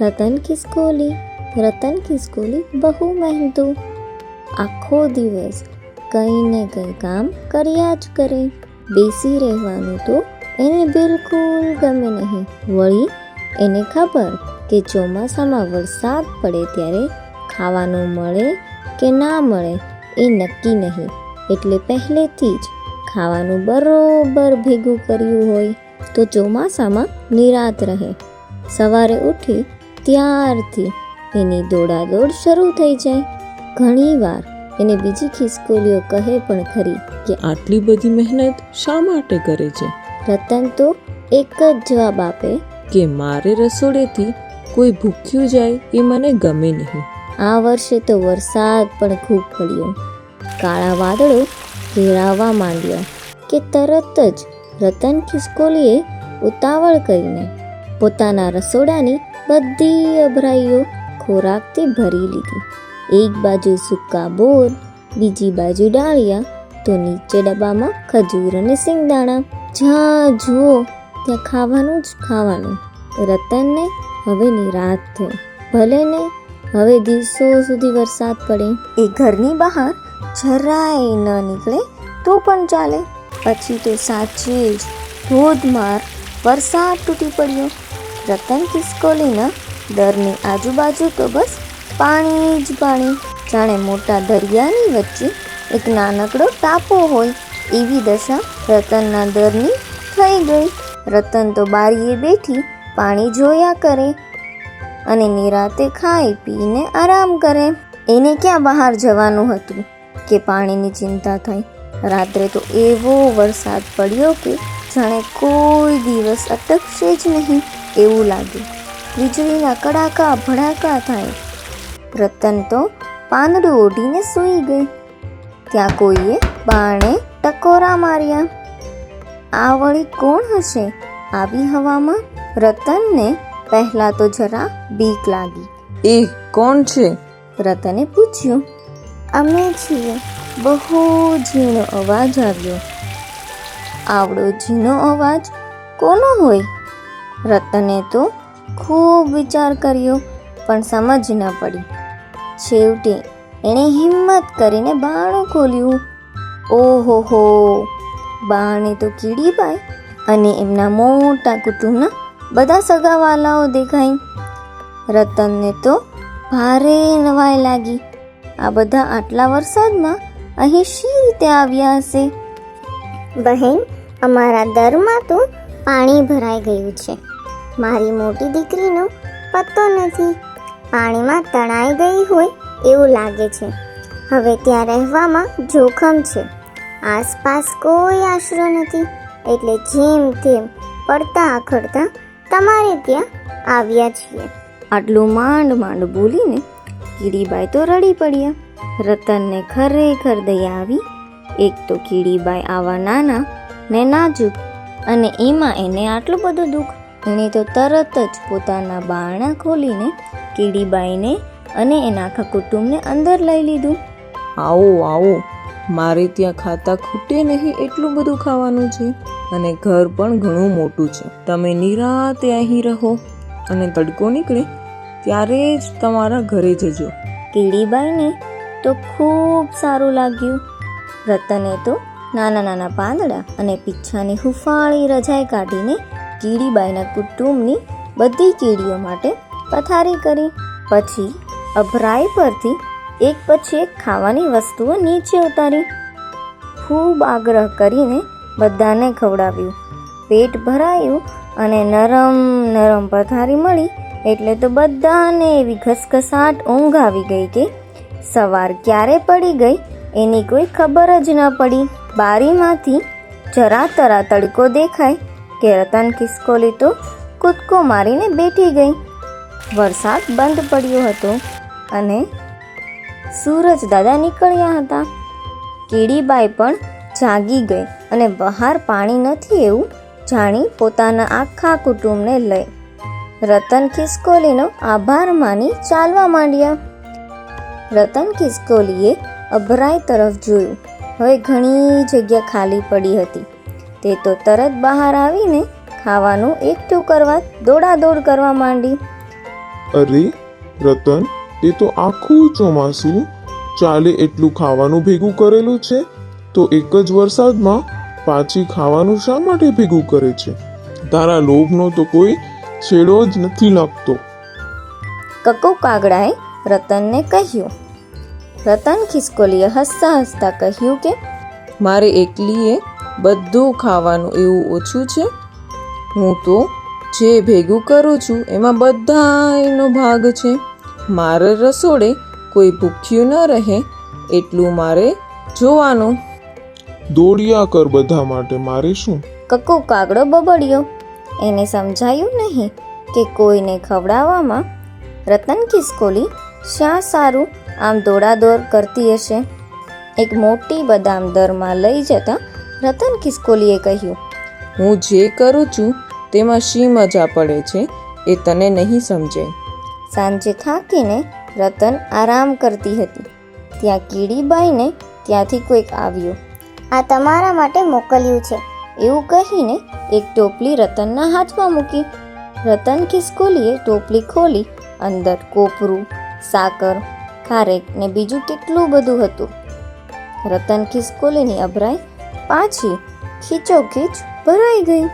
રતન ખિસકોલી રતન ખિસકોલી બહુ મહેનતું આખો દિવસ કંઈ ને કંઈ કામ કર્યા જ કરે બેસી રહેવાનું તો એને બિલકુલ ગમે નહીં વળી એને ખબર કે ચોમાસામાં વરસાદ પડે ત્યારે ખાવાનું મળે કે ના મળે એ નક્કી નહીં એટલે પહેલેથી જ ખાવાનું બરોબર ભેગું કર્યું હોય તો ચોમાસામાં નિરાત રહે સવારે ઉઠી ત્યારથી એની દોડાદોડ શરૂ થઈ જાય. ઘણીવાર એને બીજી ખિસકોલીઓ કહે પણ ખરી કે આટલી બધી મહેનત શા માટે કરે છે? રતન તો એક જ જવાબ આપે. કે મારે રસોડેથી કોઈ ભૂખ્યું જાય એ મને ગમે નહીં. આ વર્ષે તો વરસાદ પણ ખૂબ પડ્યો. કાળા વાદળો ઘેરાવા માંડ્યા કે તરત જ રતન ખિસકોલીએ ઉતાવળ કરીને પોતાના રસોડાની બધી અભરાઈઓ ખોરાકથી ભરી લીધી. એક બાજુ સૂકા બોર, બીજી બાજુ ડાળિયા, તો નીચે ડબ્બામાં ખજૂર અને સિંગદાણા જ્યાં જુઓ, ત્યાં ખાવાનું જ ખાવાનું. રતનને હવે નિરાત થઈ ભલે ને હવે દિવસો સુધી વરસાદ પડે. એ ઘરની બહાર જરાય ન નીકળે, તો પણ ચાલે. પછી તો સાચે જ ધોધમાર વરસાદ તૂટી પડ્યો. રતન ખિસકોલીના દરની આજુબાજુ તો બસ પાણી જ પાણી. જાણે મોટા દરિયાની વચ્ચે એક નાનકડો ટાપો હોય. એવી દશા રતનના દરની થઈ ગઈ. રતન તો બારીએ બેઠી પાણી જોયા કરે અને નિરાતે ખાઈ પીને આરામ કરે. એને ક્યાં બહાર જવાનું હતું કે પાણીની ચિંતા થઈ? રાત્રે તો એવો વરસાદ પડ્યો કે જાણે કોઈ દિવસ અટકશે જ નહીં. એવું લાગ્યું વીજળીના કડાકા ભડાકા થાય. રતન તો પાંદડું ઓઢીને સૂઈ ગઈ. ત્યાં કોઈએ બાણે ટકોરા માર્યા. આ વળી કોણ હશે? આવી હવામાં રતનને પહેલા તો જરા બીક લાગી. એ કોણ છે? રતને પૂછ્યું. અમે છીએ. બહુ ઝીણો અવાજ આવ્યો. આવડો ઝીણો અવાજ કોનો હોય? રતને તો ખૂબ વિચાર કર્યો, પણ સમજ ન પડી. છેવટે એણે હિંમત કરીને બાણું ખોલ્યું. ઓહો હો, બાણે તો કીડી પાઈ અને એમના મોટા કુટુંબના બધા સગાવાલાઓ દેખાઈ. રતનને તો ભારે નવાઈ લાગી. આ બધા આટલા વરસાદમાં અહીં શી રીતે આવ્યા હશે? બહેન, અમારા દરમાં તો પાણી ભરાઈ ગયું છે. મારી મોટી દીકરીનો પત્તો નથી. પાણીમાં તણાઈ ગઈ હોય એવું લાગે છે. હવે ત્યાં રહેવામાં જોખમ છે. આસપાસ કોઈ આશરો નથી. એટલે જેમ તેમ પડતા આખડતા તમારે ત્યાં આવ્યા છીએ. આટલું માંડ માંડ બોલીને કીડીબાઈ તો રડી પડ્યા. રતનને ખરેખર દયા આવી. એક તો કીડીબાઈ આવા નાના ને નાજુક અને એમાં એને આટલું બધું દુઃખ એણે તો તરત જ પોતાના બારણા ખોલીને કીડીબાઈને અને એના આખા કુટુંબને અંદર લઈ લીધું. આવો આવો મારે ત્યાં ખાતા ખૂટે નહીં એટલું બધું ખાવાનું છે અને ઘર પણ ઘણું મોટું છે. તમે નિરાતે અહીં રહો અને તડકો નીકળે ત્યારે જ તમારા ઘરે જજો. કીડીબાઈને તો ખૂબ સારું લાગ્યું. રતને તો નાના નાના પાંદડા અને પીછાની હુફાળી રજાઈ કાઢીને કીડીબાઈના કુટુંબની બધી કીડીઓ માટે પથારી કરી. પછી અભરાઈ પરથી એક પછી એક ખાવાની વસ્તુઓ નીચે ઉતારી. ખૂબ આગ્રહ કરીને બધાને ખવડાવ્યું. પેટ ભરાયું અને નરમ નરમ પથારી મળી એટલે તો બધાને એવી ઘસઘસાટ ઊંઘ આવી ગઈ કે સવાર ક્યારે પડી ગઈ એની કોઈ ખબર જ ન પડી. બારીમાંથી જરા તરા તડકો દેખાય કે રતન ખિસકોલી તો કૂદકો મારીને બેઠી ગઈ. વરસાદ બંધ પડ્યો હતો અને સૂરજ દાદા નીકળ્યા હતા. કીડીબાઈ પણ જાગી ગઈ અને બહાર પાણી નથી એવું જાણી પોતાના આખા કુટુંબને લઈ. રતન ખિસકોલીનો આભાર માની ચાલવા માંડ્યા. રતન ખિસકોલીએ અભરાઈ તરફ જોયું. હવે ઘણી જગ્યા ખાલી પડી હતી. તે તો તરત બહાર આવીને ખાવાનું એકઠું કરવા દોડાદોડ કરવા માંડી. અરે રતન તે તો આખું ચોમાસું ચાલે એટલું ખાવાનું ભેગું કરેલું છે? તો એક જ વરસાદમાં પાછી ખાવાનું શા માટે ભેગું કરે છે? તારા લોભનો તો કોઈ છેડો જ નથી લાગતો. કકો કાગડાએ રતનને કહ્યું. રતન ખિસકોલીએ હસતા હસતા કહ્યું કે મારે એકલીએ બધું ખાવાનું એવું ઓછું છે? હું તો જે ભેગું કરું છું એમાં બધાનો ભાગ છે. મારે રસોડે કોઈ ભૂખ્યું ન રહે એટલું મારે જોવાનું. દોડ્યા કર બધા માટે મારે શું? કક્કો કાગડો બબડ્યો. એને સમજાયું નહીં કે કોઈને ખવડાવવામાં રતન કિસ્કોલી શા સારું? આમ દોડાદોડ કરતી હશે. એક મોટી બદામ દરમાં લઈ જતા રતન કિસ્કોલીએ કહ્યું હું જે કરું છું તેમાં શી મજા પડે છે એ તને નહીં સમજે. સાંજે થાકીને રતન આરામ કરતી હતી. ત્યાં કીડીબાઈને ત્યાંથી કોઈક આવ્યું. આ તમારા માટે મોકલ્યું છે. એવું કહીને એક ટોપલી રતનના હાથમાં મૂકી રતન ખિસકોલીએ ટોપલી ખોલી અંદર કોપરું સાકર ખારેક ને બીજું કેટલું બધું હતું. રતન ખિસકોલીની અભરાઈ પાછી ખીચોખીચ ભરાઈ ગઈ.